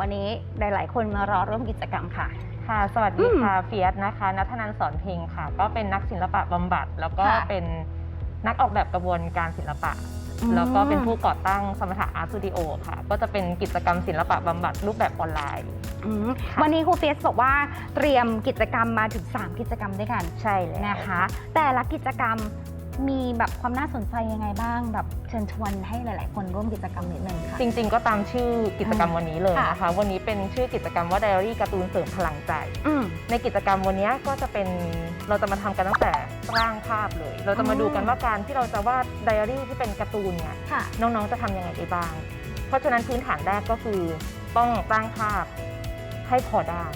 วันนี้หลาย ๆ คนมารอร่วมกิจกรรมค่ะ ค่ะ สวัสดีค่ะเฟียสนะคะนัทนันท์สอนเพลงค่ะ ก็เป็นนักศิลปะบำบัด แล้วก็ค่ะ เป็นนักออกแบบกระบวนการศิลปะอืมแล้วก็เป็นผู้ก่อตั้งสมถะอาร์ตสตูดิโอค่ะ ก็จะเป็นกิจกรรมศิลปะบำบัดรูปแบบออนไลน์ อืมค่ะวันนี้ครูเฟียสบอกว่าเตรียมกิจกรรมมาถึง 3 กิจกรรมด้วยกันใช่แล้วนะคะ แต่ละกิจกรรม มีแบบความน่าสนใจยังไงบ้าง แบบเชิญชวนให้หลาย ๆ คนร่วมกิจกรรมนิดนึงค่ะ จริง ๆ ก็ตามชื่อกิจกรรมวันนี้เลยค่ะนะคะ วันนี้เป็นชื่อกิจกรรมว่าไดอารี่การ์ตูนเสริมพลังใจ อืม ในกิจกรรมวันนี้ก็จะเป็นเราจะมาทำกันตั้งแต่ร่างภาพเลย เราจะมาดูกันว่าการที่เราจะวาดไดอารี่ที่เป็นการ์ตูนเนี่ยค่ะ น้องๆจะทำยังไงได้บ้าง เพราะฉะนั้นพื้นฐานแรกก็คือต้องตั้งภาพให้พอได้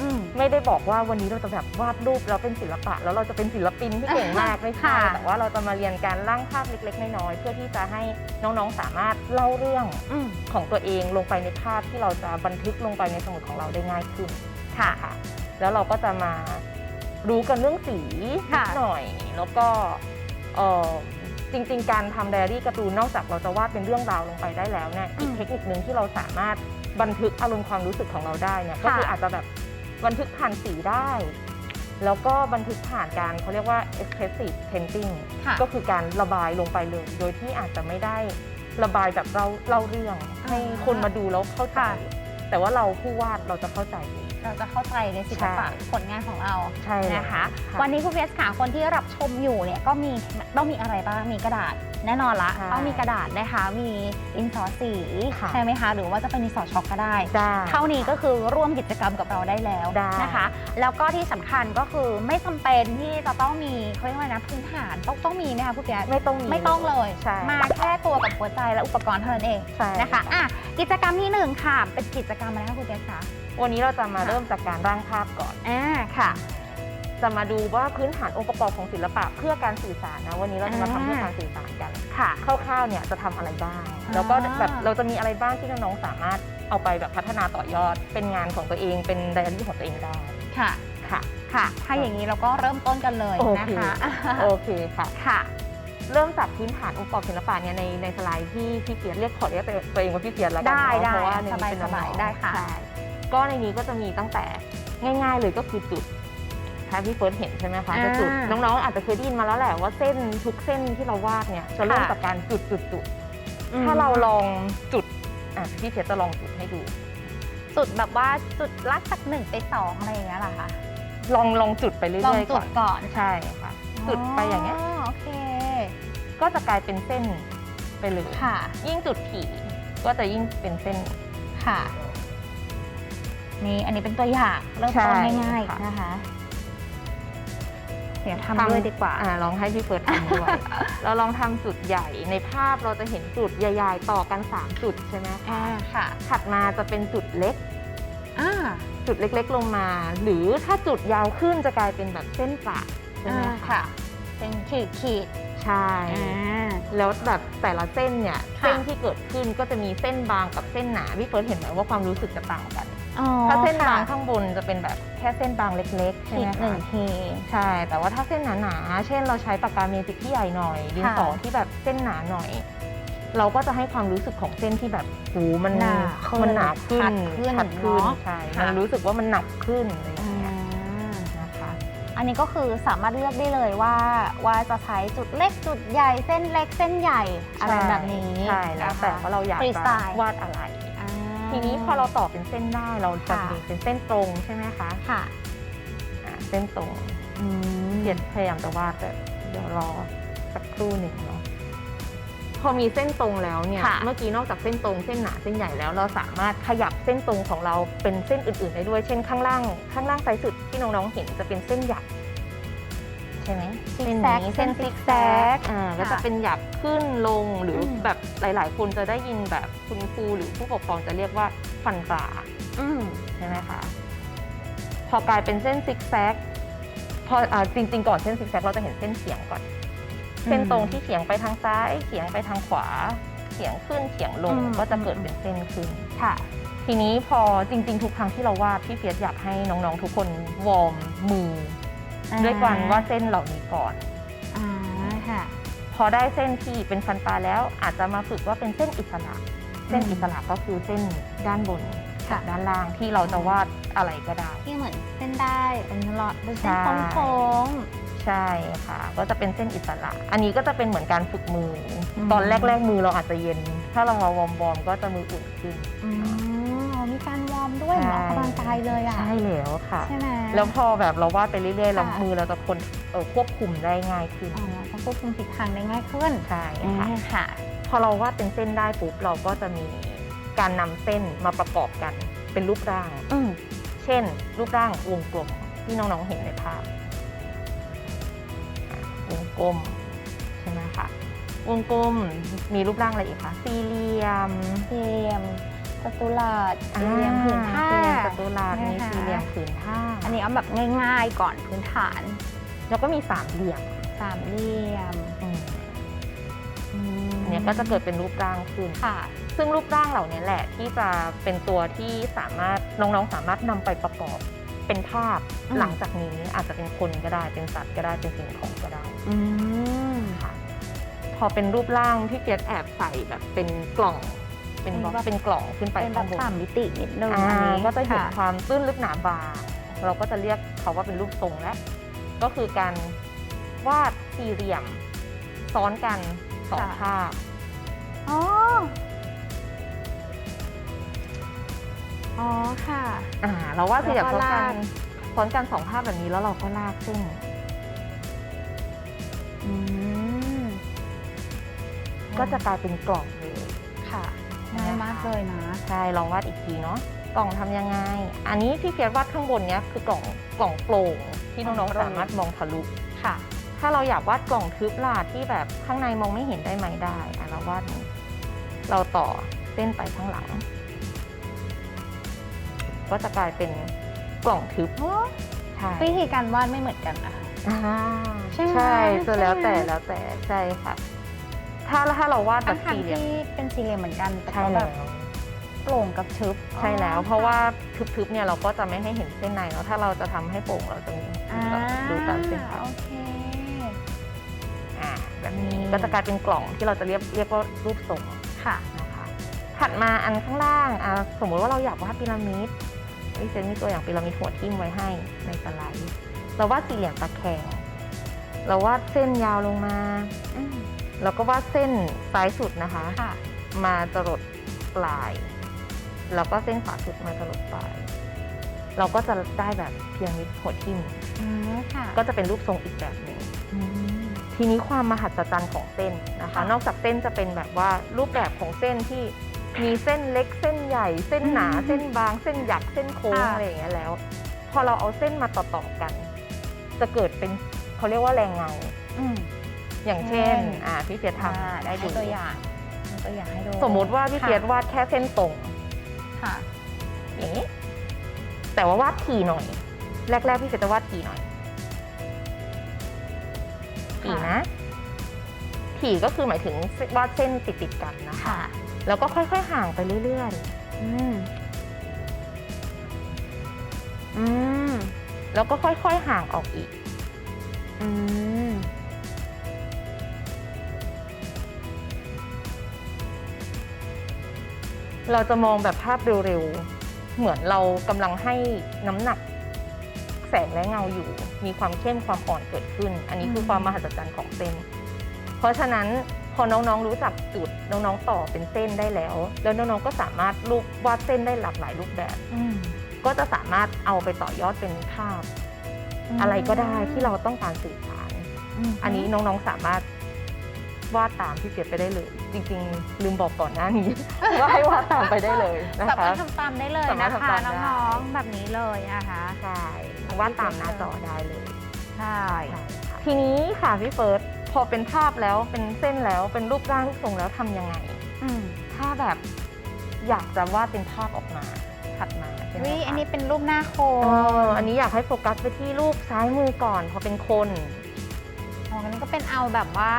อืม ไม่ได้บอกว่าวันนี้เราจะแบบวาดรูปแล้วเป็นศิลปะ แล้วเราจะเป็นศิลปินที่เก่งมากไม่ใช่ค่ะ แต่ว่าเราจะมาเรียนการร่างภาพเล็ก ๆ น้อยๆเพื่อที่จะให้น้องๆสามารถเล่าเรื่องอืม ของตัวเองลงไปในภาพที่เราจะบันทึกลงไปในสมุดของเราได้ง่ายขึ้น ค่ะ ค่ะแล้วเราก็จะมารู้กันเรื่องสีนิค่ะดหน่อย แล้วก็เอ่อจริง ๆ การทำไดอารี่การ์ตูนนอกจากเราจะวาดเป็นเรื่องราวลงไปได้แล้วเนี่ยอีกเทคนิคหนึ่งที่เราสามารถบันทึกอารมณ์ความรู้สึกของเราได้เนี่ยก็คืออาจจะแบบ บันทึกผ่านสีได้ แล้วก็บันทึกผ่านการเขาเรียกว่า expressive painting ค่ะก็คือการระบายลงไปเลย โดยที่อาจจะไม่ได้ระบายแบบเราเล่าเรื่อง ให้คนมาดูแล้วเข้าใจ ค่ะ แต่ว่าเราผู้วาดเราจะเข้าใจเอง เราจะเข้าใจในศิลปะใช่ผลงานของเราใช่แล้วนะคะ ค่ะวันนี้ครูเฟียสค่ะคนที่รับชมอยู่เนี่ยก็มีต้องมีอะไรบ้างมีกระดาษแน่นอนละใช่ต้องมีกระดาษนะคะมีดินสอสีค่ะ ใช่ไหมคะหรือว่าจะเป็นดินสอช็อกก็ได้ ได้ เท่านี้ก็คือร่วมกิจกรรมกับเราได้แล้วได้ นะคะ แล้วก็ที่สำคัญก็คือไม่จำเป็นที่จะต้องมีเขาเรียกว่าอะไรนะพื้นฐานต้องต้องมีไหมคะครูเฟียสไม่ต้องมีไม่ต้องเลย ใช่มาแค่ตัวกับหัวใจและอุปกรณ์เท่านั้นเองใช่นะคะอะกิจกรรมที่หนึ่งค่ะเป็นกิจกรรมอะไรคะครูเฟียสคะ วันนี้เราจะมาค่ะเริ่มจากการร่างภาพก่อน อ่าค่ะ จะมาดูว่าพื้นฐานองค์ประกอบของศิลปะเพื่อการสื่อสารนะ วันนี้เราจะมาทำอ่าเพื่อการสื่อสารกันค่ะ คร่าวๆเนี่ยจะทำอะไรบ้างอ่าแล้วก็แบบเราจะมีอะไรบ้างที่น้องๆสามารถเอาไปแบบพัฒนาต่อยอด เป็นงานของตัวเองเป็นไดอารี่ของตัวเองได้ค่ะ ค่ะค่ะ ถ้าอย่างนี้เราก็เริ่มต้นกันเลยโอนะเคคะโอเคค่ะ ค่ะ เริ่มจากพื้นฐานองค์ประกอบศิลปะเนี่ยในในสไลด์ที่พี่เฟียสเรียกขอเรียกตัวเองว่าพี่เฟียสแล้วกันได้เนอะได้เพราะว่าในสนี้บายเป็นสน้บายองๆได้ค่ะ ใช่ ก็ในนี้ก็จะมีตั้งแต่ง่าย ๆ เลยก็คือจุดถ้าพี่เฟิร์สเห็นใช่ไหมคะอ่าจะจุดน้องๆอาจจะเคยได้ยินมาแล้วแหละว่าเส้นทุกเส้นที่เราวาดเนี่ยจะเริ่มค่ะจากการจุดจุดจุดอืมถ้าเราลองจุดอะพี่เฟียสจะลองจุดให้ดู จุดแบบว่าจุดลักจากหนึ่งไปสองอะไรอย่างเงี้ยเหรอคะลองลองจุดไปเรื่ลองอยๆจุก่อดนก่อนใช่ค่ะจุดไปอย่างเงี้ยโอเค ก็จะกลายเป็นเส้นไปเลยค่ะ ยิ่งจุดถี่ก็จะยิ่งเป็นเส้นค่ะ นี่อันนี้เป็นตัวอย่างเริ่มต้นใช่ง่ายค่ะๆนะคะ เดี๋ยวทำด้วยดีกว่าอ่าลองให้พี่เฟิร์สทำด้วยเราลองทำจุดใหญ่ในภาพเราจะเห็นจุดใหญ่ ๆ ต่อกัน 3 จุดใช่ไหมอ่าคะค่ะ ถัดมาจะเป็นจุดเล็กอ่าจุดเล็กๆลงมา หรือถ้าจุดยาวขึ้นจะกลายเป็นแบบเส้นประใช่ไหมอ่าคะค่ะเป็นขีดขีดใช่อ่าแล้วแบบแต่ละเส้นเนี่ยค่ะเส้นที่เกิดขึ้นก็จะมีเส้นบางกับเส้นหนาพี่เฟิร์สเห็นไหมว่าความรู้สึกจะต่างกัน อ๋อถ้าเส้นบางค่ะข้างบนจะเป็นแบบแค่เส้นบางเล็กๆ ใช่ขีไหมดหนึ่คะงที ใช่ แต่ว่าถ้าเส้นหนาๆ เช่นเราใช้ปากกาเมจิกที่ใหญ่หน่อยดินสอค่ะที่แบบเส้นหนาหน่อย เราก็จะให้ความรู้สึกของเส้นที่แบบหูมันหนาขึ้นมันหนาขึ้นชัดขึ้นชัดขึ้นเนอะใช่ค่ะ มันรู้สึกว่ามันหนักขึ้นอะไรอย่างอ่าเงี้ยนะคะ อันนี้ก็คือสามารถเลือกได้เลยว่า ว่าจะใช้จุดเล็กจุดใหญ่เส้นเล็กเส้นใหญ่อะไรแบบนี้ใช่แล้วแต่ว่าเราอยากฟรีสจะไตล์ วาดอะไรอ่า ทีนี้พอเราต่อเป็นเส้นได้เราจะค่ะมีเป็นเส้นตรงใช่ไหมคะค่ะอ่าเส้นตรงอืมเพียรพยายามจะวาดแต่เดี๋ยวรอสักครู่หนึ่งเนาะพอมีเส้นตรงแล้วเนี่ย ค่ะ เมื่อกี้นอกจากเส้นตรงเส้นหนาเส้นใหญ่แล้วเราสามารถขยับเส้นตรงของเราเป็นเส้นอื่นๆได้ด้วย เช่นข้างล่างข้างล่างซ้ายสุดที่น้องๆเห็นจะเป็นเส้นหยักใช่ไหมซิกเส้นแซกนี้เส้เส้นนซิซิกกแซแซกกอ่าก็ค่ะจะเป็นหยักขึ้นลงหรืออมแบบหลาย ๆ คนจะได้ยินแบบคุณครูหรือผู้ปกครองจะเรียกว่าฟันปลาอืมใช่ไหมคะพอกลายเป็นเส้นซิกแซกพออาจริง ๆ ก่อนเส้นซิกแซกเราจะเห็นเส้นเฉียงก่อนเส้นตรงที่เฉียงไปทางซ้ายเฉียงไปทางขวาเฉียงขึ้นเฉียงลงอืมก็จะเกิดเป็นเส้นขึ้นค่ะ ทีนี้พอจริง ๆ ทุกครั้งที่เราวาดพี่เฟียสอยากให้น้อง ๆ ทุกคนวอร์มมือ อด้วยการวาดเส้นเหล่านี้ก่อน อ่าค่ะพอได้เส้นที่เป็นฟันปลาแล้วอาจจะมาฝึกว่าเป็นเส้นอิสระ เส้นอืมอิสระก็คือเส้นด้านบนกับค่ะ ด้านล่างที่เราจะวาดอะไรก็ได้ ที่เหมือนเส้นได้เป็นหลอดเป็นเส้นใช่ โค้ง ใช่ค่ะ ก็จะเป็นเส้นอิสระ อันนี้ก็จะเป็นเหมือนการฝึกมืออม ตอนแรกๆมือเราอาจจะเย็น ถ้าเรามาวอร์มๆก็จะมืออุ่นขึ้น ๆอืม ด้วยเหมือนออกกำลังกายเลยอะใช่แล้วค่ะ ใช่ไหม แล้วพอแบบเราวาดไปเรื่อยๆเราค่ะ มือเราจะคนเอ่อควบคุมได้ง่ายขึ้นอ๋อเราควบคุมทิศทางได้ง่ายขึ้นใช่อืค่ะมค่ะ พอเราวาดเป็นเส้นได้ปุ๊บเราก็จะมีการนำเส้นมาประกอบกันเป็นรูปร่าง อืมเช่น รูปร่างวงกลมที่น้องๆเห็นในภาพอะวงกลมใช่ไหมคะวงกลมมีรูปร่างอะไรอีกคะสี่เหลี่ยมสี่เหลี่ยม จัตุรัสสี่เหลี่ยมผืนผ้าสี่เหลี่ยมจัตุรัสมีนะคะสี่เหลี่ยมผืนผ้า อันนี้เอาแบบง่ายๆก่อนพื้นฐาน แล้วก็มีสามเหลี่ยมสามเหลี่ยมอืมอืมอันเนี้ยก็จะเกิดเป็นรูปร่างขึ้นค่ะ ซึ่งรูปร่างเหล่านี้แหละที่จะเป็นตัวที่สามารถน้องๆสามารถนำไปประกอบเป็นภาพอืมหลังจากนี้อาจจะเป็นคนก็ได้เป็นสัตว์ก็ได้เป็นสิ่งของก็ได้อืมค่ะพอเป็นรูปร่างที่เกียรแอบใส่แบบเป็นกล่อง เป็นบล็อกเป็นแบบเป็นกล่องขึ้นไปเป็นแบข้าบงบนสามมิตินิดนึงอ่าอันนี้ก็จะเห็นค่ความตื้นลึกหนาบางเราก็จะเรียกเขาว่าเป็นรูปทรงและก็คือการวาดสี่เหลี่ยม ซ้อนกันสองภาพ อ๋อ อ๋อค่ะ อ่าเราวาดสี่เหลี่ยมแล้วซ้ก็อนกัลานก ซ้อนกันสองภาพแบบนี้แล้วเราก็ลากเส้นอืมก็จะกลายเป็นกล่องเลยค่ะ ง่ายมากเลยนะ ใช่ลองวาดอีกทีเนาะกล่องทำยังไง อันนี้พี่เฟียสวาดข้างบนเนี้ยคือกล่องกล่องโปร่งที่น้องกล่องโปๆร่งสามารถมองทะลุค่ะ ถ้าเราอยากวาดกล่องทึบล่ะที่แบบข้างในมองไม่เห็นได้ไหมได้อะเราวาดนี้เราต่อเส้นไปข้างหลัง ก็จะกลายเป็นกล่องทึบใช่วิธีการวาดไม่เหมือนกันนะคะอ่าใช่ไหมใช่จะแล้วแต่ใช่ไหมแล้วแต่ใช่ค่ะ ถ้าถ้าเราวาดแบทั้บงทางสี่เหลี่ยม ที่เป็นสี่เหลี่ยมเหมือนกันแต่ใช่ก็แบแล้บวโปร่งกับทึบใช่แล้วอ๋อเพราะว่าทึบๆเนี่ยเราก็จะไม่ให้เห็นเส้นในแล้วถ้าเราจะทำให้โปร่งเราจะมีอ่าดูตามเส้นผ่านโอเค อ่าแบบนี้อืม ก็จะกลายเป็นกล่องที่เราจะเรียกเรียกว่ารูปทรงค่ะ นะคะถัดมาอันข้างล่างอ่าสมมุติว่าเราอยากวาดพีระมิดวิเซนมีตัวอย่างพีระมิดหัวทิ่มไว้ให้ในสไลด์เราวาดสี่เหลี่ยมตะแคงเราวาดเส้นยาวลงมา อืม แล้วก็วาดเส้นซ้ายสุดนะคะ ค่ะมาจรดปลาย แล้วก็เส้นขวาสุดมาจรดปลาย เราก็จะได้แบบพีระมิดหัวทิ่มอืมค่ะก็จะเป็นรูปทรงอีกแบบหนึ่ง อืม ทีนี้ความมหัศจรรย์ของเส้นนะคะ ค่ะนอกจากเส้นจะเป็นแบบว่ารูปแบบของเส้นที่มีเส้นเล็กเส้นใหญ่ เส้นหนา อืมเส้นบาง เส้นหยักเส้นโค้งค่ะ อะไรอย่างเงี้ยแล้ว พอเราเอาเส้นมาต่อๆกัน จะเกิดเป็นเขาเรียกว่าแรงเงา อืม อย่างเช่นเช่นอ่าพี่เฟียสอ่าทำได้ให้ดูตัวอย่างให้ตัวอย่างให้ดูสมมุติว่าพี่เฟียสวาดแค่เส้นตรงค่ะอย่างนี้ แต่ว่าวาดถี่หน่อย แรก ๆ พี่เฟียสจะวาดถี่หน่อยถี่นะถี่ก็คือหมายถึงวาดเส้นติดๆกันนะคะค่ะแล้วก็ค่อย ๆ ห่างไปเรื่อยอืมอืมๆแล้วก็ค่อย ๆ ห่างออกอีก อืม เราจะมองแบบภาพเร็วๆ เหมือนเรากำลังให้น้ำหนักแสงและเงาอยู่ มีความเข้มความอ่อนเกิดขึ้น อันนี้คือความมหัศจรรย์ของเส้น เพราะฉะนั้นพอน้องๆรู้จักจุดน้องๆต่อเป็นเส้นได้แล้ว แล้วน้องๆก็สามารถรูปวาดเส้นได้หลากหลายรูปแบบก็จะสามารถเอาไปต่อยอดเป็นภาพ อะไรก็ได้ที่เราต้องการสื่อสาร อันนี้น้องๆสามารถ วาดตามพี่เฟียสไปได้เลย จริงๆ ลืมบอกก่อนหน้านี้ ว่าให้วาดตามไปได้เลยนะสาคะมารถทำตามได้เลยสามารนะถทำคะตามได้ น้องๆแบบนี้เลยนะคะใช่วาดตามหน้าจอได้เลย ใช่ใช่ค่ะทีนี้ค่ะพี่เฟิร์สพอเป็นภาพแล้วเป็นเส้นแล้วเป็นรูปร่างรูปทรงแล้วทำยังไง อืมถ้าแบบอยากจะวาดเป็นภาพออกมาถัดมาใช่ไหมวิคะอันนี้เป็นรูปหน้าโค้งเอออันนี้อยากให้โฟกัสไปที่รูปซ้ายมือก่อนพอเป็นคน อ๋ออันนี้ก็เป็นเอาแบบว่า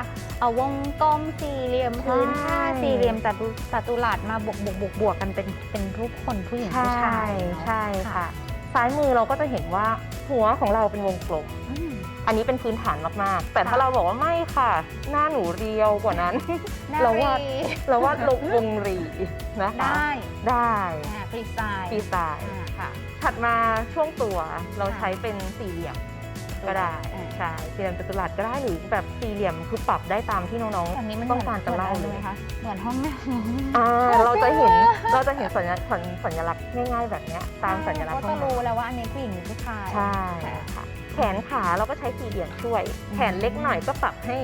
เอาวงกลมสี่เหลี่ยมพื้นผ้าใช่ สี่เหลี่ยมจัตุจัตุรัสมาบวกบวกบวกบวกกันเป็นเป็นรูปคนผู้หญิงผู้ชายเนอะใช่ค่ะ ซ้ายมือเราก็จะเห็นว่าหัวของเราเป็นวงกลม อืม อันนี้เป็นพื้นฐานมากๆ แต่ถ้าค่ะ เราบอกว่าไม่ค่ะ หน้าหนูเรียวกว่านั้นเราวาดรีเราวาดลงวงรีนะคะ ได้ได้อ่าฟรีสไตล์ฟรีสไตล์ อ่าค่ะ ถัดมาช่วงตัวเราค่ะใช้เป็นสี่เหลี่ยม ก็ได้อ่าใช่สี่เหลี่ยมจัตุรัสก็ได้หรือแบบสี่เหลี่ยมคือปรับได้ตามที่น้องแบบนี้มันๆต้องการจะเล่าหมืเลอนยไหมคะเหมือนห้องน้ำอ่าเราจะเห็นเราจะเห็นสัญลักษณ์สัญสัญลักษณ์ง่ายๆแบบเนี้ยตามสัญลักษณ์ก็ข้าจะงในรู้แล้วว่าอันนี้ผู้หญิงหรือผู้ชายใช่ค่ะแขนขาเราก็ใช้สี่เหลี่ยมช่วย แขนเล็กหน่อยก็ปรับให้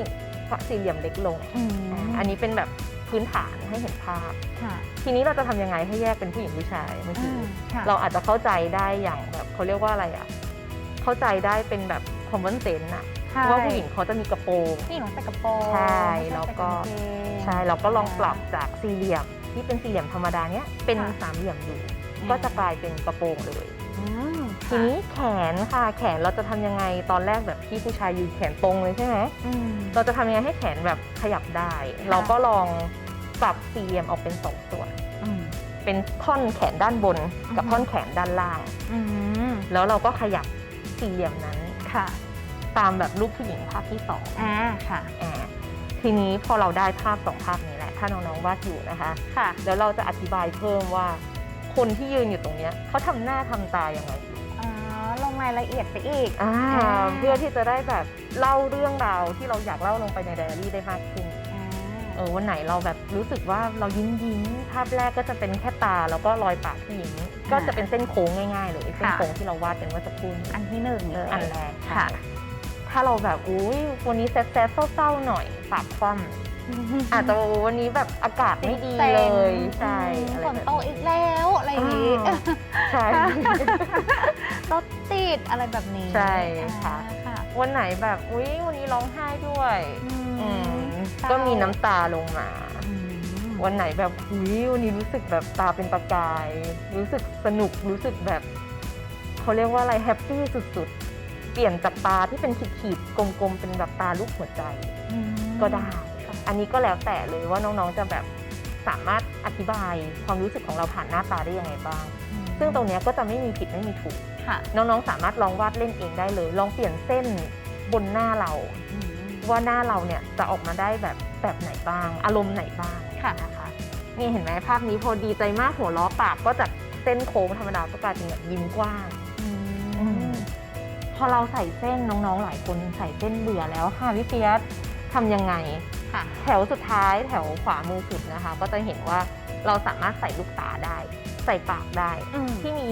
สี่เหลี่ยมเล็กลง อืมอ่าอันนี้เป็นแบบพื้นฐานให้เห็นภาพ ค่ะทีนี้เราจะทำยังไงให้แยกเป็นผู้หญิงผู้ชายเมื่ออืกี้มค่ะ เราอาจจะเข้าใจได้อย่างแบบเขาเรียกว่าอะไรอะ เข้าใจได้เป็นแบบ common sense อะใช่ว่าผู้หญิงเขาจะมีกระโปรง ผู้หญิงต้องใส่กระโปรงใช่ไม่แล้วใส่ก็างเงใช่เราก็ลองปรับจากสี่เหลี่ยมที่เป็นสี่เหลี่ยมธรรมดาเนี้ยเป็นค่ะ สามเหลี่ยมอยู่ ก็จะกลายเป็นกระโปรงเลย อืมทีนี้แขนค่ะ แขนเราจะทำยังไงตอนแรกแบบที่ผู้ชายยืนแขนตรงเลยใช่ไหมอืม เราจะทำยังไงให้แขนแบบขยับได้ เราก็ลองปรับสี่เหลี่ยมออกเป็นสองส่วน อืม เป็นท่อนแขนด้านบนกับอือฮึ ท่อนแขนด้านล่าง อืม แล้วเราก็ขยับ สี่เหลี่ยมนั้นค่ะ ตามแบบรูปผู้หญิงภาพที่สองอ่าค่ะอ่าทีนี้พอเราได้ภาพสองภาพนี้แหละ ถ้าน้องๆวาดอยู่นะคะ ค่ะแล้วเราจะอธิบายเพิ่มว่าคนที่ยืนอยู่ตรงเนี้ยเขาทำหน้าทำตายังไงอยู่อ๋อลงรายละเอียดไปอีกอ่าอ่าเพื่อที่จะได้แบบเล่าเรื่องราวที่เราอยากเล่าลงไปในไดอารี่ได้มากขึ้นอ่า เออวันไหนเราแบบรู้สึกว่าเรายิ้มยิ้มภาพแรกก็จะเป็นแค่ตาแล้วก็รอยปากผู้หญิงก็จะเป็นเส้นโค้งง่ายๆเลยเส้นโค้งที่เราวาดเป็นเมื่อสักครู่นี้อันที่หนึ่งเลยอันแรกค่ะ ถ้าเราแบบอุ้ยวันนี้แซดๆเศร้าๆหน่อยปากคว่ำอาจจะวันนี้แบบอากาศไม่ดีเลยใช่อะไรฝนแบบตกอีกแล้วอะไรอย่างนี้อ่าใช่รถติดอะไรแบบนี้ใช่ค่ะอ่าค่ะวันไหนแบบอุ้ยวันนี้ร้องไห้ด้วย อืมอืมเศร้าก็มีน้ำตาลงมาอืมวันไหนแบบอุ้ยวันนี้รู้สึกแบบตาเป็นประกาย รู้สึกสนุกรู้สึกแบบเขาเรียกว่าอะไรแฮปปี้สุดๆ เปลี่ยนจากตาที่เป็นขีดๆกลมๆเป็นแบบตาลูกหัวใจอืมก็ได้ อันนี้ก็แล้วแต่เลยว่าน้องๆจะแบบสามารถอธิบายความรู้สึกของเราผ่านหน้าตาได้ยังไงบ้างอืมซึ่งตรงเนี้ยก็จะไม่มีผิดไม่มีถูก ค่ะ น้องๆสามารถลองวาดเล่นเองได้เลย ลองเปลี่ยนเส้นบนหน้าเรา อืม ว่าหน้าเราเนี่ยจะออกมาได้แบบแบบไหนบ้าง อารมณ์ไหนบ้างค่ะ นะคะนี่เห็นไหมภาพนี้พอดีใจมากหัวล้อปากก็จากเส้นโค้งธรรมดาก็กลายเป็นแบบยิ้มกว้างอืมพอเราใส่เส้นน้องๆหลายคนใส่เส้นเบื่อแล้วค่ะพี่เฟียสทำยังไง ค่ะ แถวสุดท้ายแถวขวามือสุดนะคะ ก็จะเห็นว่าเราสามารถใส่ลูกตาได้ ใส่ปากได้ อืม ที่มี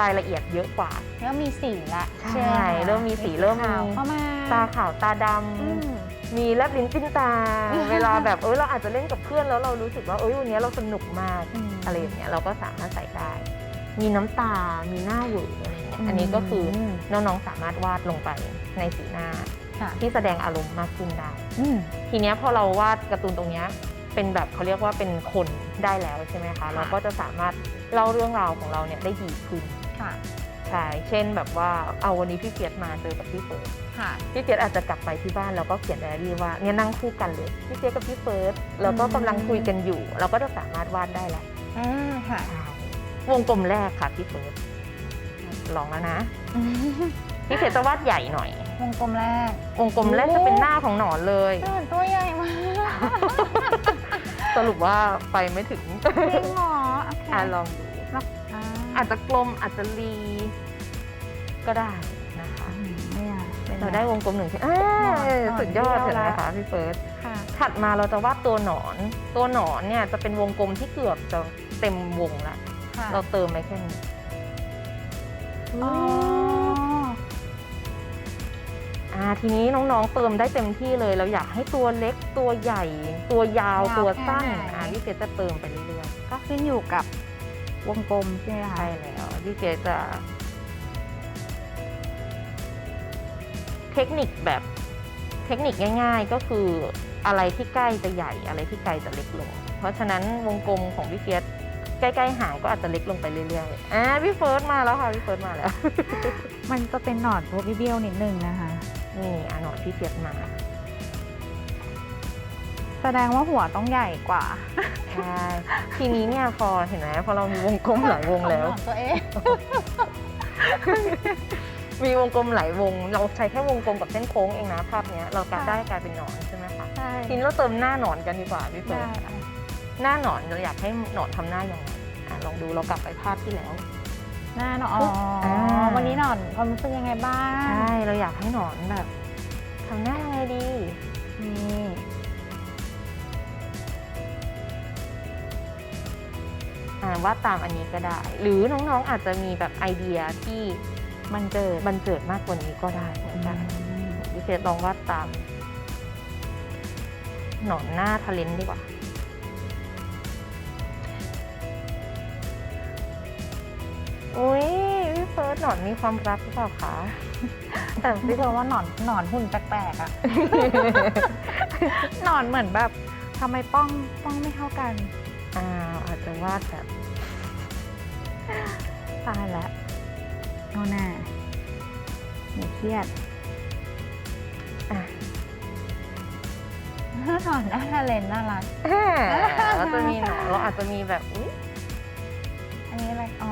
รายละเอียดเยอะกว่า เริ่มมีสีละใช่ไหคะเริ่มมีสีเริ่มมีขาวเข้ามาตาขาวตาดอืมำมีแลบลิ้นปิ้นตา เวลาแบบเออเราอาจจะเล่นกับเพื่อนแล้วเรารู้สึกว่าเอ้ยวันนี้เราสนุกมากอืมอะไรอย่างเงี้ยเราก็สามารถใส่ได้ มีน้ำตา มีหน้าเหวออะไรเงี้ยอันนี้ก็คืออม น้องๆสามารถวาดลงไปในสีหน้าค่ะที่แสดงอารมณ์มากขึ้นได้ อืม ทีเนี้ยพอเราวาดการ์ตูนตรงเนี้ยเป็นแบบเขาเรียกว่าเป็นคนได้แล้วใช่ไหมคะค่ะเราก็จะสามารถเล่าเรื่องราวของเราเนี่ยได้ดีขึ้น ค่ะใช่เช่นแบบว่าเอาวันนี้พี่เฟียสมาเจอกับพี่เฟิร์สค่ะ พี่เฟียสอาจจะกลับไปที่บ้านแล้วก็เขียนไดอารี่ว่าเนี่ยนั่งคู่กันเลยพี่เฟียสกับพี่เฟิร์สแล้วก็กำลังคุยกันอยู่ เราก็จะสามารถวาดได้แล้วอ่าค่ะ วงกลมแรกค่ะพี่เฟิร์สลองแล้วนะพี่เฟียสจะวาดใหญ่หน่อย วงกลมแรก วงกลมแรกจะเป็นหน้าของหนอนเลย ตื่นตัวใหญ่มากสรุปว่าไปไม่ถึงจริงเหรอโอเคอะลองดู แล้ว อ่าอาจจะกลมอาจจะรีก็ได้นะคะอืมเนี่ยเป็นเราได้วงกลมหนึ่งที่อ่าหนอนหนอนสุดยอดเดียวเห็นไหมละคะพี่เฟิร์สค่ะ ถัดมาเราจะวาดตัวหนอน ตัวหนอนเนี่ยจะเป็นวงกลมที่เกือบจะเต็มวงละค่ะเราเติมไปแค่นี้อ๋ออ่าทีนี้น้องๆเติมได้เต็มที่เลย เราอยากให้ตัวเล็กตัวใหญ่ ตัวยาวตัวสั้นอ่าพี่เจจะเติมไปเรื่อยๆ ก็ขึ้นอยู่กับ วงกลมใช่ไหมคะใช่แล้วพี่เจจะ เทคนิคแบบเทคนิคง่าย ๆ ก็คืออะไรที่ใกล้จะใหญ่อะไรที่ไกลจะเล็กลง เพราะฉะนั้นวงกลมของพี่เฟียสใกล้ๆหางก็อาจจะเล็กลงไปเรื่อยๆอ่าพี่เฟิร์สมาแล้วค่ะพี่เฟิร์สมาแล้ว มันจะเป็นหนอนตัวเบี้ยวๆนิดนึงนะคะ นี่อะหนอนพี่เฟียสมา แสดงว่าหัวต้องใหญ่กว่า ใช่ทีนี้เนี่ยพอเห็นไหมพอเรามีวงกลมหลายวงแล้วของหนอนตัวเอง มีวงกลมหลายวง เราใช้แค่วงกลมกับเส้นโค้งเองนะภาพเนี้ยเรากะค่ะได้กลายเป็นหนอนใช่ไหมคะใช่ทีนี้เราเติมหน้าหนอนกันดีกว่าพี่เฟิได้ร์นอะหน้าหนอนเราอยากให้หนอนทำหน้ายังไงอะลองดูเรากลับไปภาพที่แล้ว หน้าหนอนอ๋ออาวันนี้หนอนความรู้สึกยังไงบ้างใช่เราอยากให้หนอนแบบทำหน้ายังไงดีนี่ วาดตามอันนี้ก็ได้ หรือน้องๆอาจจะมีแบบไอเดียที่มันเกิดบันเจิดมากกว่านี้ก็ได้เหมือนกันดิเฟสลองวาดตาม หนอนหน้าทะเลนดีกว่าอุ้ยพี่เฟิร์สหนอนมีความรักหรือเปล่าคะแต่พี่เธอว่าหนอนหนอนหุ่นแปลกๆอะหนอนเหมือนแบบทำไมป้องป้องไม่เท่ากัน อ้าวอาจจะวาดแบบตายแล้วเอาหน้าอย่าเครียดอะหนอนหน้าทะเลนน่ารัก เราจะมีหนอนเราอาจจะมีแบบอุ๊ยอันนี้อะไรอ๋อ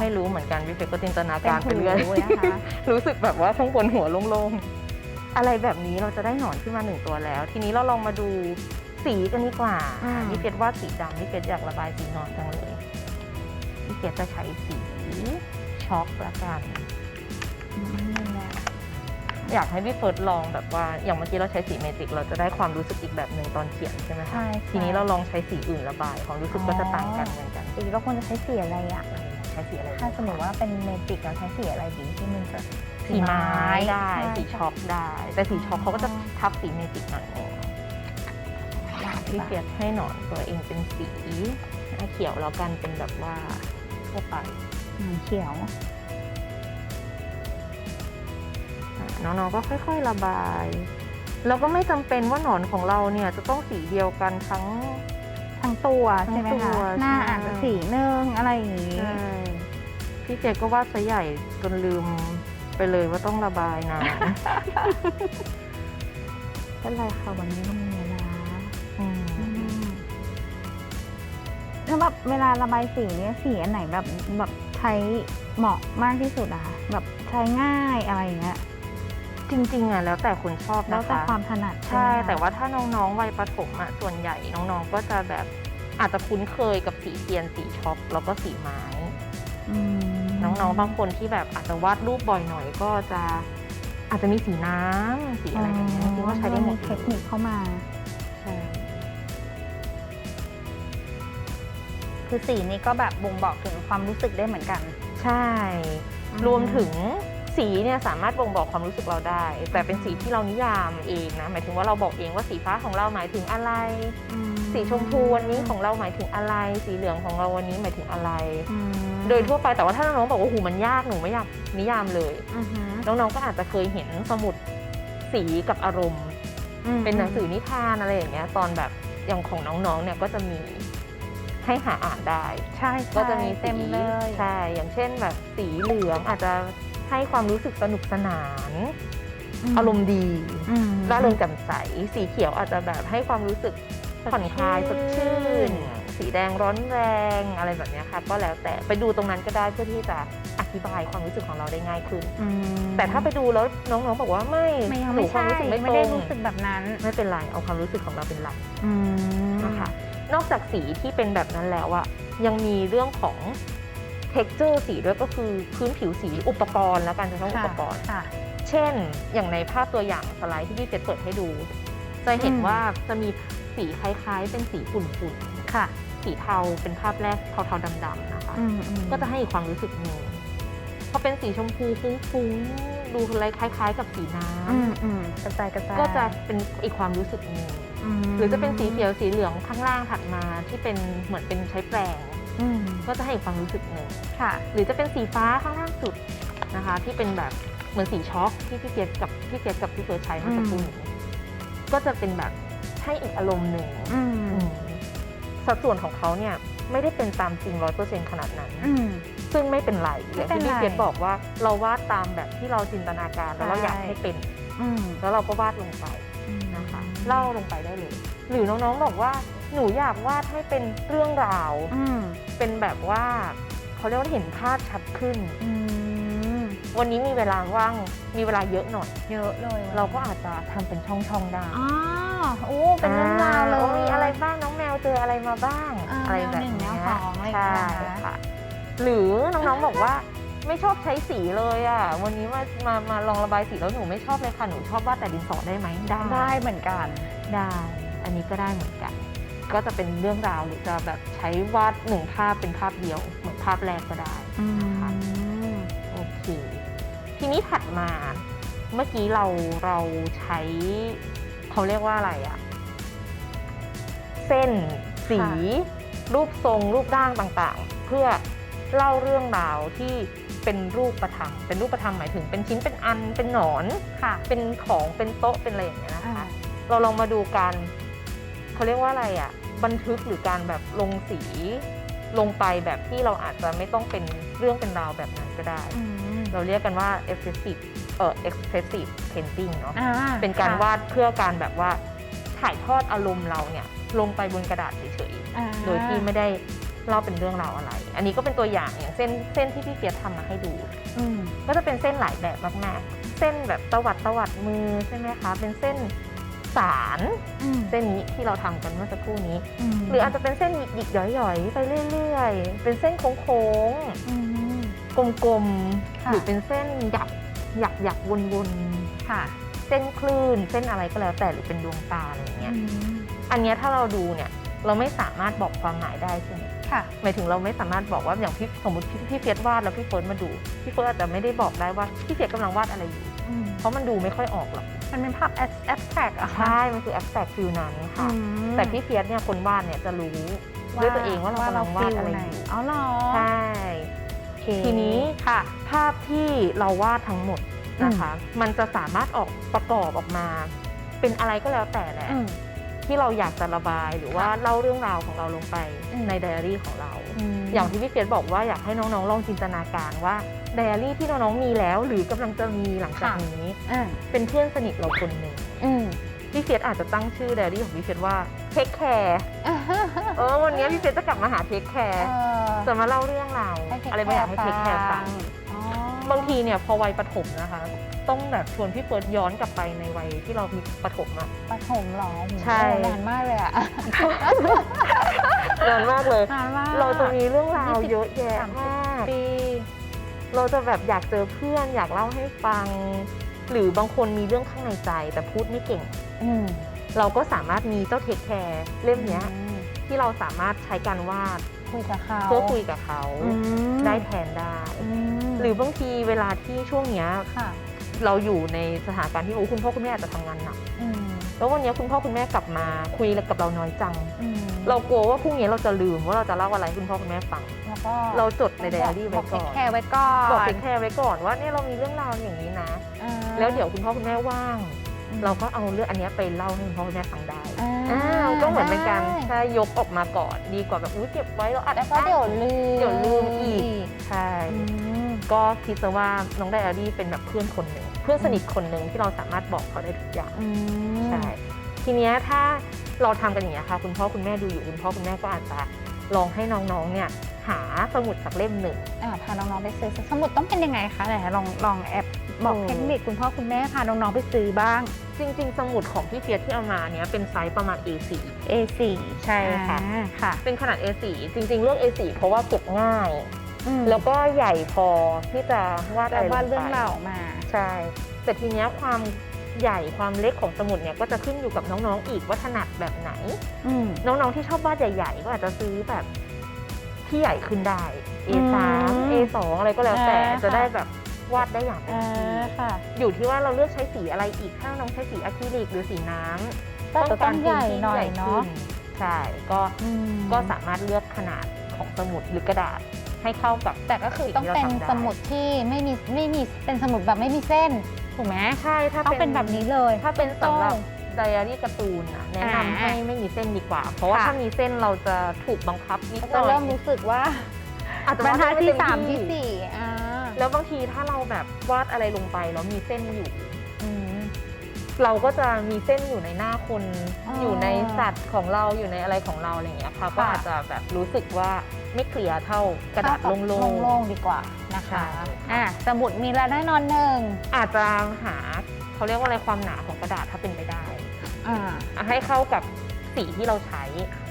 ไม่รู้เหมือนกันพี่เฟกก็จินตนาเป็นการไปหูเรื่อยนะคะ รู้สึกแบบว่าข้างบนหัวโล่งๆ อะไรแบบนี้เราจะได้หนอนขึ้นมาหนึ่งตัวแล้ว ทีนี้เราลองมาดู สีกันดีกว่าอืมพี่เฟสว่าดสีดำพี่เฟสอยากระบายสีหนอนจังเลยพี่เฟสจะใช้สีช็อกละกันอืมนี่แหละอยากให้พี่เฟิร์สลองแบบว่าอย่างเมื่อกี้เราใช้สีเมจิก เราจะได้ความรู้สึกอีกแบบหนึ่งตอนเขียนใช่ไหมคะใช่ทีนี้เราลองใช้สีอื่นระบายความรู้สึกก็จะต่างกันเหมือนกันสีเราควรจะใช้สีอะไรอะใช้สีอะไรดีถ้าสมมติว่าเป็นเมจิกเราใช้สีอะไรดีที่มันจะ สีไม้ได้ ใช่ สีช็อกได้ แต่สีช็อกเขาก็จะทับสีเมจิกหน่อยนึง พี่เฟียสให้หนอนตัวเองเป็นสีเขียวแล้วกันเป็นแบบว่าทั่วไปหนอนเขียวอะน้องๆก็ค่อย ๆ ระบายแล้วก็ไม่จำเป็นว่าหนอนของเราเนี่ยจะต้องสีเดียวกันทั้งทั้งตัวทั้งใช่ไหมตัคะวหน้าใช่อาจจะสีเนึงอะไรอย่างงี้ใช่พี่เฟียสก็วาดซะใหญ่จนลืมไปเลยว่าต้องระบายนานเป็นไรค่ะวันนี้ แล้วแบบเวลาระบายสีเนี่ยสีอันไหนแบบแบบใช้เหมาะมากที่สุดอะคะแบบใช้ง่ายอะไรอย่างเงี้ยจริงๆอะแล้วแต่คนชอบแล้วนะแต่คะ ความถนัดใช่ ไหมคะแต่ว่าถ้าน้องๆวัยประถมอะส่วนใหญ่น้องๆก็จะแบบอาจจะคุ้นเคยกับสีเทียนสีช็อกแล้วก็สีไม้ อืมน้องๆบางคนที่แบบอาจจะวาดรูปบ่อยหน่อยก็จะอาจจะมีสีน้ำสีอะไรอย่างเงี้ยคิดว่าใช้ได้หมด เทคนิคเข้ามา คือสีนี้ก็แบบบ่งบอกถึงความรู้สึกได้เหมือนกัน ใช่รวมถึงสีเนี่ยสามารถบ่งบอกความรู้สึกเราได้ แต่เป็นสีที่เรานิยามเองนะหมายถึงว่าเราบอกเองว่าสีฟ้าของเราหมายถึงอะไรอืมสีชมพูวันนี้ของเราหมายถึงอะไร สีเหลืองของเราวันนี้หมายถึงอะไร อืมโดยทั่วไปแต่ว่าถ้าน้องๆบอกว่าหูมันยากหนูไม่อยากนิยามเลย อือหือน้องๆก็อาจจะเคยเห็นสมุดสีกับอารมณ์มเป็นหนังสือนิทานอะไรอย่างเงี้ยตอนแบบอย่างของน้องๆเนี่ยก็จะมี ให้หาอ่านได้ใช่ใช่ก็จะมีเต็สีมเลยใช่อย่างเช่นแบบสีเหลืองอาจจะให้ความรู้สึกสนุกสนาน อารมณ์ดีอืมร่าเริงแจ่มใส สีเขียวอาจจะแบบให้ความรู้สึกผ่อนคลายสดชื่น สีแดงร้อนแรงอะไรแบบเนี้ยค่ะ ก็แล้วแต่ไปดูตรงนั้นก็ได้เพื่อที่จะอธิบายความรู้สึกของเราได้ง่ายขึ้นอืมแต่ถ้าไปดูแล้วน้องๆบอกว่าไม่ไม่ยังหนูไม่ความใช่รู้สึกไม่ไม่ตรได้งรู้สึกแบบนั้น ไม่เป็นไรเอาความรู้สึกของเราเป็นหลักอืมนะคะ นอกจากสีที่เป็นแบบนั้นแล้วอะยังมีเรื่องของ texture สีด้วยก็คือพื้นผิวสีอุปกรณ์แล้วกันจะต้องอุปกรณ์ ค่ะเช่น อย่างในภาพตัวอย่างสไลด์ที่พี่เจษเปิดให้ดู จะเห็นอืมว่าจะมีสีคล้ายๆ เป็นสีฝุ่นค่ะๆสีเทาเป็นภาพแรกเทาๆดำๆนะคะ อืมอืมก็จะให้อีกความรู้สึกหนึ่ง พอเป็นสีชมพูฟุ้งๆ ดูคล้ายๆ กับสีน้ำอืมอืมกระจายกระจายก็จะเป็นอีกความรู้สึกหนึ่งมหรือจะเป็นสีเขียวสีเหลืองข้างล่างถัดมาที่เป็นเหมือนเป็นใช้แปรงอืมก็จะให้อีกความรู้สึกหนึ่ง ค่ะ หรือจะเป็นสีฟ้าข้างล่างสุดนะคะ ที่เป็นแบบเหมือนสีช็อกที่พี่เฟียสกับพี่เฟียสกับพี่เฟิร์สใช้เมื่อสักครู่นี้ก็จะเป็นแบบให้อีกอารมณ์หนึ่งอืมอืมสัดส่วนของเขาเนี่ยไม่ได้เป็นตามจริงร้อยเปอร์เซ็นต์ขนาดนั้น อืม ซึ่งไม่เป็นไรอไม่ย่างเป็นที่พี่ไรเฟียสบอกว่าเราวาดตามแบบที่เราจินตนาการแล้วเราอยากใช่ให้เป็นอืมแล้วเราก็วาดลงไปนะคะเล่าลงไปได้เลย หรือน้องๆบอกว่าหนูอยากวาดให้เป็นเรื่องราวอืมเป็นแบบว่าเขาเรียกว่าเห็นภาพชัดขึ้นอืมวันนี้มีเวลาว่างมีเวลาเยอะหน่อยเยอะเลยวันนี้เราก็อาจจะทำเป็นช่องๆได้อ๋อโอ้เป็นเรื่องราวเลยอ่มีอะไรบ้างน้องแมวเจออะไรมาบ้างอ่าอะไรแบบแนวหนึ่งเนี้ยแนวสองอะไรอย่างใช่เงี้ยค่ะ หรือน้องๆบอกว่าไม่ชอบใช้สีเลยอะ วันนี้มามามาลองระบายสีแล้วหนูไม่ชอบเลยค่ะ หนูชอบวาดแต่ดินสอได้ไหมได้ได้เหมือนกัน ได้ อันนี้ก็ได้เหมือนกัน ก็จะเป็นเรื่องราวหรือจะแบบใช้วาดหนึ่งภาพเป็นภาพเดียว เหมือนภาพแรกก็ได้อืมโอเค ทีนี้ถัดมา เมื่อกี้เราเราใช้เขาเรียกว่าอะไรอะเส้น สี รูปทรงรูปร่างต่างๆ เพื่อ เล่าเรื่องราวที่เป็นรูปประธรรมเป็นรูปประธรรมหมายถึงเป็นชิ้นเป็นอันเป็นหนอนค่ะเป็นของเป็นโต๊ะเป็นอะไรอย่างเงี้ยนะอ่าคะ เราลองมาดูการเขาเรียกว่าอะไรอะบันทึกหรือการแบบลงสีลงไปแบบที่เราอาจจะไม่ต้องเป็นเรื่องเป็นราวแบบนั้นก็ได้อืมเราเรียกกันว่า expressive เอ่อ expressive painting เนาะอ่าเป็นการค่ะวาดเพื่อการแบบว่าถ่ายทอดอารมณ์เราเนี่ยลงไปบนกระดาษเฉยอ่าๆโดยที่ไม่ได้ เล่าเป็นเรื่องราวอะไร อันนี้ก็เป็นตัวอย่างอย่างเส้นเส้นที่พี่เฟียสทำมาให้ดู อืมก็จะเป็นเส้นหลายแบบมากๆ เส้นแบบตวัดตวัดมือใช่ไหมคะ เป็นเส้นสารอืมเส้นนี้ที่เราทำกันเมื่อสักครู่นี้ มหรืออาจจะเป็นเส้นหยิกๆหย่อยๆไปเรื่อยๆ เป็นเส้นโค้งอืม ๆ กลมๆ ค่ะ หรือเป็นเส้นหยักหยักหยักวนๆค่ะเส้นคลื่น เส้นอะไรก็แล้วแต่หรือเป็นดวงตาอะไรอย่างเงี้ย อืมอันเนี้ยถ้าเราดูเนี่ยเราไม่สามารถบอกความหมายได้ใช่ไหม ค่ะ หมายถึงเราไม่สามารถบอกว่าอย่างพี่สมมติพี่พี่เฟียสวาดแล้วพี่เฟิร์สมาดู พี่เฟิร์สอาจจะไม่ได้บอกได้ว่าพี่เฟียสกำลังวาดอะไรอยู่ อืมเพราะมันดูไม่ค่อยออกหรอก มันเป็นภาพ abstract อะค่ะใช่ มันคือ abstract ฟิลนั้นค่ะ อืมแต่พี่เฟียสเนี่ยคนวาดเนี่ยจะรู้ด้วยตัวเองว่าเรากำลังวาดอะไรอยู่ อ๋อเหรอใช่ โอเคทีนี้ ค่ะ ภาพที่เราวาดทั้งหมดนะคะ มันจะสามารถออกประกอบออกมา เป็นอะไรก็แล้วแต่แหละ อืม ที่เราอยากจะระบายหรือว่าค่ะเล่าเรื่องราวของเราลงไปอืมในไดอารี่ของเรามอย่างที่พี่เฟียสบอกว่าอยากให้น้องๆลองจินตนาการว่าไดอารี่ที่น้องๆมีแล้ว หรือกำลังจะมีหลังจากค่ะนี้อ่าเป็นเพื่อนสนิทเราคนหนึ่งอืมพี่เฟียสอาจจะตั้งชื่อไดอารี่ของพี่เฟียสว่าเทคแคร์เออวันนี้พี่เฟียสจะกลับมาหาเทคแคร์เออจะมาเล่าเรื่องราวให้ take อะไรบางอย่างให้เทคแคร์ฟังอ๋อบางทีเนี่ยพอวัยประถมนะคะ ต้องแบบชวนพี่เฟิร์สย้อนกลับไปในวัยที่เรามีประถมอะ ปฐมเหรอใช่โอ้นานมากเลยอะ นานมากเลย นานมาก เราจะมีเรื่องราวยี่สิบเยอะแยะสามสิบมากปีเราจะแบบอยากเจอเพื่อนอยากเล่าให้ฟัง หรือบางคนมีเรื่องข้างในใจ แต่พูดไม่เก่ง อืมเราก็สามารถมีเจ้าเทคแคร์เล่มเนี้ย อืมที่เราสามารถใช้การวาดคุยกับเขาเพื่อคุยกับเขา อืมได้แทนได้ อืมหรือบางทีเวลาที่ช่วงเนี้ยค่ะ เราอยู่ในสถานการณ์ที่โอ้คุณพ่อคุณแม่อาจจะทำงานหนักอืมแล้ววันเนี้ยคุณพ่อคุณแม่กลับมาคุยกับเราน้อยจังอืมเรากลัวว่าพรุ่งนี้เราจะลืมว่าเราจะเล่าอะไรให้คุณพ่อคุณแม่ฟัง แล้วก็เราจดในไดอารี่บไว้อกก่อนแคร์ไว้ก่อนบอกเทคแคร์ไว้ก่อนว่าเนี่ยเรามีเรื่องราวอย่างนี้นะอ่าแล้วเดี๋ยวคุณพ่อคุณแม่ว่างอืมเราก็เอาเรื่องอันเนี้ยไปเล่าให้คุณพ่อคุณแม่ฟังได้อ่าอ่าก็เหมือนเป็นการได้ใช่ยกออกมาก่อนดีกว่าแบบอุ้ยเก็บไว้แล้วอัดแล้วก็เดี๋ยวลืมเดี๋ยวลืมอีกใช่อืมก็คิดซะว่าน้องไดอารี่เป็นแบบเพื่อนคนหนึ่ง เพื่อนสนิทคนหนึ่งที่เราสามารถบอกเขาได้ทุกอย่างอืมใช่ทีเนี้ยถ้าเราทำกันอย่างนี้ยค่ะ คุณพ่อคุณแม่ดูอยู่คุณพ่อคุณแม่ก็อาจจะลองให้น้องๆเนี่ยหาสมุดสักเล่มหนึ่งอ่าพาน้องๆไปซื้อสมุดต้องเป็นยังไงคะไหนลองลองแอปบอกโอ้เทคนิคคุณพ่อคุณแม่พาน้องๆไปซื้อบ้าง จริง ๆ สมุดของพี่เฟียสที่เอามาเนี้ยเป็นไซส์ประมาณ A4 A4 ใช่ค่ะอ่าค่ะเป็นขนาด A4 จริง ๆ เลือก A4 เพราะว่าเก็บง่ายอืมแล้วก็ใหญ่พอที่จะวาดแต่อะไรลว่างไปเรื่องราวออกมา ใช่ แต่ทีเนี้ยความใหญ่ความเล็กของสมุดเนี่ยก็จะขึ้นอยู่กับน้องๆอีกว่าถนัดแบบไหน อืม น้องๆที่ชอบวาดใหญ่ ๆ ก็อาจจะซื้อแบบที่ใหญ่ขึ้นได้อืม A3 A2 อะไรก็แล้วแต่อ่า จะได้ค่ะแบบวาดได้อย่างเต็มอ่าที่ค่ะอยู่ที่ว่าเราเลือกใช้สีอะไรอีกถ้าน้องใช้สีอะคริลิกหรือสีน้ำ ก็จะต้องใหญ่หน่อยพื้ที่เนาะใญ่ขึ้ใช่ ก็อืมก็สามารถเลือกขนาดของสมุดหรือกระดาษ ให้เข้ากับแต่ก็คือต้องเป็นสิ่งที่เราทำได้สมุดที่ไม่มีไม่มีเป็นสมุดแบบไม่มีเส้นถูกไหมใช่ถ้าต้องเป็นแบบนี้เลย ถ้าเป็นสำหรับโต้ไดอารี่การ์ตูนอะแนะนำอ่าให้ไม่มีเส้นดีกว่า เพราะว่าค่ะถ้ามีเส้นเราจะถูกบังคับนิดก็หจะน่อยเริ่มรู้สึกว่าอาจจะบรรวาดทัดได้ไม่ที่เต็สามที่สี่อ่าแล้วบางทีถ้าเราแบบวาดอะไรลงไปแล้วมีเส้นอยู่อืม เราก็จะมีเส้นอยู่ในหน้าคนอ๋อออยู่ในสัตว์ของเราอยู่ในอะไรของเราอะไรอย่างเงี้ยค่ะก็ค่ะ อาจจะแบบรู้สึกว่าไม่เคลียร์เท่ากระดาษเท่ากับโล่งโล่งๆดีกว่านะคะใช่อะสมุดมีแล้วแน่นอนหนึ่งๆอาจจะหาเขาเรียกว่าอะไรความหนาของกระดาษถ้าเป็นไปได้อ่าอะให้เข้ากับสีที่เราใช้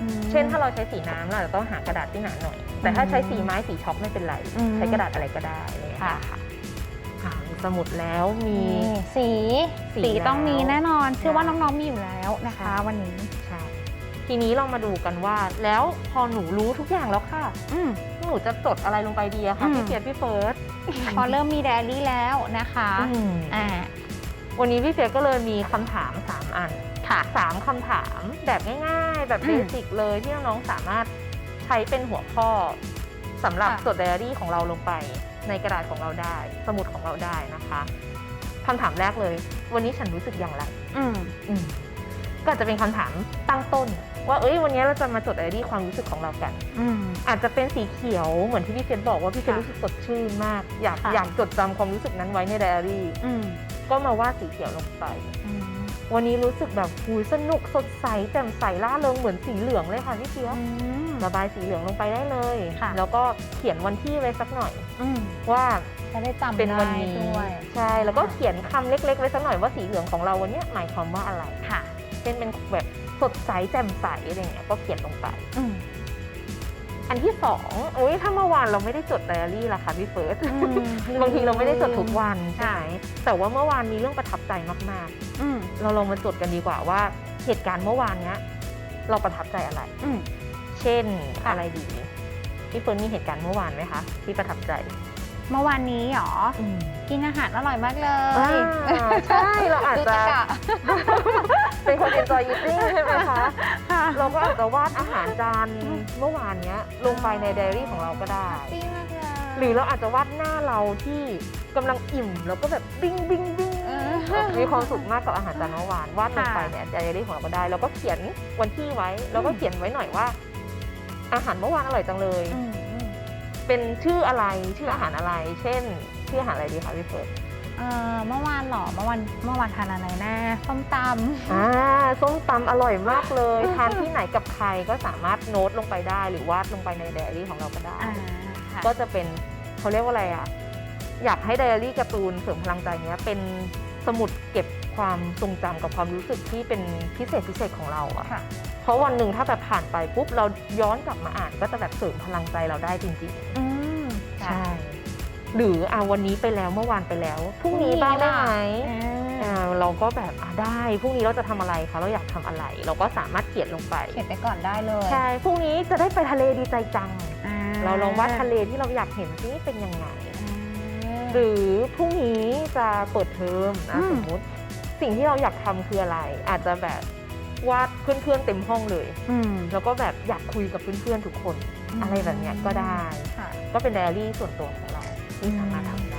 อืม เช่นถ้าเราใช้สีน้ำเราอาจจะต้องหากระดาษที่หนาหน่อย แต่ถ้าใช้สีไม้สีช็อกไม่เป็นไร อืม ใช้กระดาษอะไรก็ได้อะไรอย่างเลยค่ะ ค่ะอ่ามี สมุดแล้วมีนี่สีสีสีต้องมีแน่นอนแล้วเชื่อว่าน้องๆมีอยู่แล้วนะคะ ใช่ วันนี้ ใช่ทีนี้เรามาดูกันว่า แล้วพอหนูรู้ทุกอย่างแล้วค่ะ อืม หนูจะจดอะไรลงไปดีอะคะอืม พี่เฟียสพี่เฟิร์สพอเริ่มมีไดอารี่แล้วนะคะอืมอ่าวันนี้พี่เฟียสก็เลยมีคำถาม 3 อันค่ะ สามคำถามแบบง่ายๆ แบบอืเบมสิกเลยที่น้องๆสามารถใช้เป็นหัวข้อสำหรับค่ะ จดไดอารี่ของเราลงไป ในกระดาษของเราได้ สมุดของเราได้นะคะคำถามแรกเลย วันนี้ฉันรู้สึกอย่างไร อืมอืมก็อาจจะเป็นคำถามตั้งต้น ว่าเอ้ยวันนี้เราจะมาจดไดอารี่ความรู้สึกของเรากัน อืม อาจจะเป็นสีเขียวเหมือนที่พี่เฟียสบอกว่าพี่เฟียสค่ะรู้สึกสดชื่นมาก อยากค่ะ อยากจดจำความรู้สึกนั้นไว้ในไดอารี่อืมก็มาวาดสีเขียวลงไป อืมวันนี้รู้สึกแบบหูยสนุกสดใสแจ่มใสล่าเริงเหมือนสีเหลืองเลยค่ะพี่เฟียสอืม ระบายสีเหลืองลงไปได้เลย ค่ะ แล้วก็เขียนวันที่ไว้สักหน่อย อืมว่าจะได้จำเป็นวันได้นี้ด้วยใช่แล้วก็เขียนคำเล็ก ๆ ไว้สักหน่อยว่าสีเหลืองของเราวันเนี้ยหมายความว่าอะไรค่ะ เช่นเป็นแบบสดใสแจ่มใสอะไรเงี้ยก็เขียนลงไป อืมอันที่สองโอ้ยถ้าเมื่อวานเราไม่ได้จดไดอารี่ล่ะค่ะพี่เฟิร์สอืมบางทีเราไม่ได้จดทุกวันใช่ค่ะไหมแต่ว่าเมื่อวานมีเรื่องประทับใจมากอืมๆ เราลองมาจดกันดีกว่าว่าเหตุการณ์เมื่อวานเนี้ย เราประทับใจอะไร อืม เช่นค่ะอะไรดีพี่เฟิร์นมีเหตุการณ์เมื่อวานไหมคะ ที่ประทับใจ เมื่อวานนี้หรอ กินอาหารอร่อยมากเลอ่ายใช่ เราอาจดูจะตะกะเป็นคน enjoy eating ใช่ไหมคะค่ะเราก็อาจจะวาดอาหารจานเมื่อวานเนี้ย ลงไปในไดอารี่ของเราก็ได้ดีมากเลยหรือเราอาจจะวาดหน้าเราที่กำลังอิ่มแล้วก็แบบบิ้งบิ้งบิ้งเออแบบมีความสุขมากกับอาหารจานเมื่อวานวาดลงไปค่ะเนี่ยไดอารี่ของเราก็ได้ แล้วก็เขียนวันที่ไว้ แล้วก็เขียนไว้หน่อยว่า อาหารเมื่อวานอร่อยจังเลย อืมอืมเป็นชื่ออะไรชื่อค่ะอาหารอะไร เช่น ชื่ออาหารอะไรดีคะพี่เฟิร์นเออเมื่อวานเหรอเมื่อวันเมื่อวานทานอะไรนะส้มตำอ่าส้มตำอร่อยมากเลยทานที่ไหนกับใครก็สามารถโน้ตลงไปได้หรือวาดลงไปในไดอารี่ของเราก็ได้อ่าค่ะก็จะเป็นเขาเรียกว่าอะไรอะอยากให้ไดอารี่การ์ตูนเสริมพลังใจเนี้ยเป็นสมุดเก็บความทรงจำกับความรู้สึกที่เป็นพิเศษพิเศษของเราอะค่ะ เพราะวันหนึ่งถ้าแบบผ่านไปปุ๊บเราย้อนกลับมาอ่านก็จะแบบเสริมพลังใจเราได้จริงอืมๆหรืออะวันนี้ไปแล้วเมื่อวานไปแล้วพรุ่งนี้บ้างได้ไหมอ่าอ่าเราก็แบบอะได้พรุ่งนี้เราจะทำอะไรคะเราอยากทำอะไร เราก็สามารถเขียนลงไป เขียนไปก่อนได้เลยใช่พรุ่งนี้จะได้ไปทะเลดีใจจัง อ่เราลองวาดทะเลที่เราอยากเห็นซิเป็นยังไงอ่าหรือพรุ่งนี้จะเปิดเทอมนะอืม สมมุติ สิ่งที่เราอยากทำคืออะไร อาจจะแบบ วาดเพื่อนๆเต็มห้องเลย อืม แล้วก็แบบอยากคุยกับเพื่อนๆทุกคนอะไรแบบเนี้ยก็ได้ ค่ะ ก็เป็นไดอารี่ส่วนตัวของเราที่สามารถทำ